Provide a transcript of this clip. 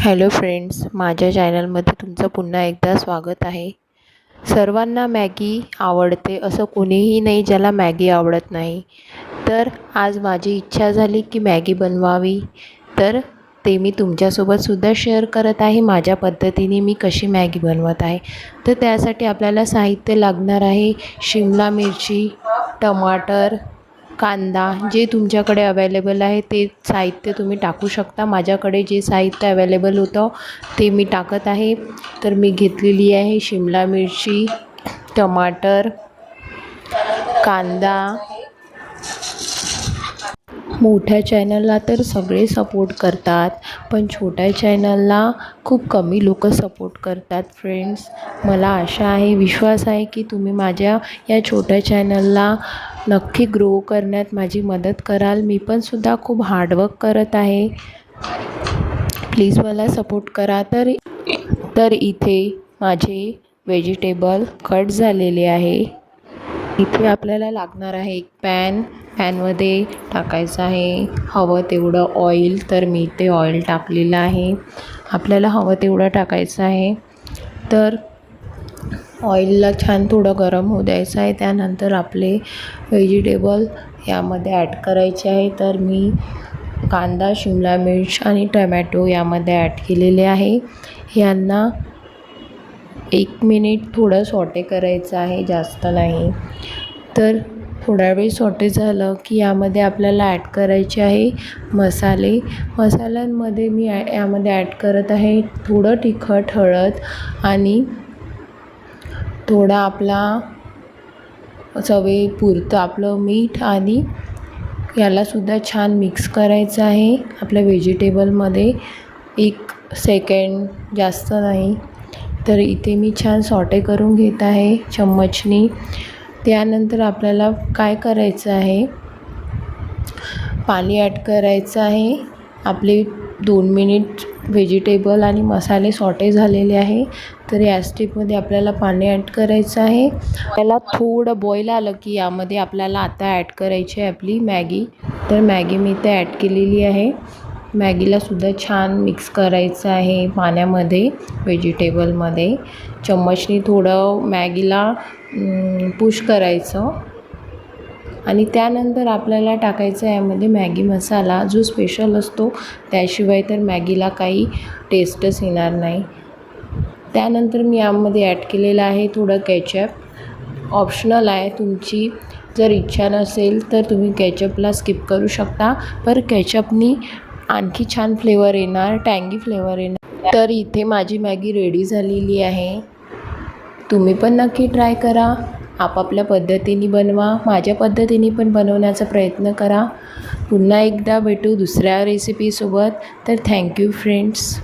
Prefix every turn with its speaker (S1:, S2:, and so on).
S1: Hello friends माझ्या चॅनलमध्ये तुमचं पुन्हा एकदा स्वागत आहे. सर्वांना मॅगी आवडते असं कोणीही नाही ज्याला मॅगी आवडत नाही. तर आज माझी इच्छा झाली की मॅगी बनवावी. तर ते मी तुमच्यासोबतसुद्धा शेअर करत आहे. माझ्या पद्धतीने मी कशी मॅगी बनवत आहे. तर त्यासाठी आपल्याला साहित्य लागणार आहे. शिमला मिरची टमाटर कांदा जे तुमच्याकडे अवेलेबल आहे ते साहित्य तुम्ही टाकू शकता. माझ्याकडे जे साहित्य अवेलेबल होतं ते मी टाकत आहे. तर मी घेतलेली आहे शिमला मिरची टमाटर कांदा. मोठ्या चॅनलला तर सगळे सपोर्ट करतात पण छोट्या चॅनलला खूप कमी लोक सपोर्ट करतात फ्रेंड्स मला आशा आहे विश्वास आहे की तुम्ही माझ्या या छोट्या चॅनलला नक्की ग्रो करण्यात माझी मदत कराल. मी पण सुद्धा खूप हार्डवर्क करत आहे. प्लीज मला सपोर्ट करा. तर तर इथे माझे व्हेजिटेबल कट झालेले आहे. इथे आपल्याला लागणार आहे एक पॅन पॅनमध्ये टाकायचं आहे. हवं तेवढं ऑइल तर मी ते ऑइल टाकलेलं आहे. आपल्याला हवं तेवढं टाकायचं आहे. तर ऑइलला छान थोडं गरम होऊ द्यायचं आहे. त्यानंतर आपले व्हेजिटेबल यामध्ये ॲड करायचे आहे. तर मी कांदा शिमला मिर्च आणि टमॅटो यामध्ये ॲड केलेले आहे. यांना एक मिनिट थोडं सॉटे करायचं आहे जास्त नाही. तर थोडा वेळ सॉटे झालं की यामध्ये आपल्याला ॲड करायचे आहे मसाले. मसाल्यांमध्ये मी यामध्ये ॲड करत आहे थोडं तिखट हळद आणि थोडा आपला चवीपुरतं आपलं मीठ आणि यालासुद्धा छान मिक्स करायचं आहे. आपल्या व्हेजिटेबलमध्ये एक सेकंड जास्त नाही. तर इथे मी छान सॉटे करून घेत आहे चम्मचनी. त्यानंतर आपल्याला काय करायचं आहे? पाणी ॲड करायचं आहे. आपले दोन मिनिट व्हेजिटेबल आणि मसाले सॉटे झालेले आहे. तर या स्टेपमध्ये आपल्याला पाणी ॲड करायचं आहे. त्याला थोडं बॉईल आलं की यामध्ये आपल्याला आता ॲड करायची आहे आपली मॅगी. तर मॅगी मी इथे ॲड केलेली आहे. मॅगीलासुद्धा छान मिक्स करायचं आहे पाण्यामध्ये व्हेजिटेबलमध्ये चम्मचनी थोडं मॅगीला पुश करायचं. आणि त्यानंतर आपल्याला टाकायचं आहे यामध्ये मॅगी मसाला जो स्पेशल असतो त्याशिवाय तर मॅगीला काही टेस्टच येणार नाही. त्यानंतर मी यामध्ये ॲड केलेलं आहे थोडं कॅचअप ऑप्शनल आहे तुमची जर इच्छा नसेल तर तुम्ही कॅचअपला स्किप करू शकता. पर कॅचअपनी आणखी छान फ्लेवर येणार टँगी फ्लेवर येणार. तर इथे माझी मॅगी रेडी झालेली आहे. तुम्ही पण नक्की ट्राय करा. आपापल्या पद्धतीने बनवा माझ्या पद्धतीने पण बनवण्याचा प्रयत्न करा. पुन्हा एकदा भेटू दुसऱ्या रेसिपीसोबत तर थँक्यू फ्रेंड्स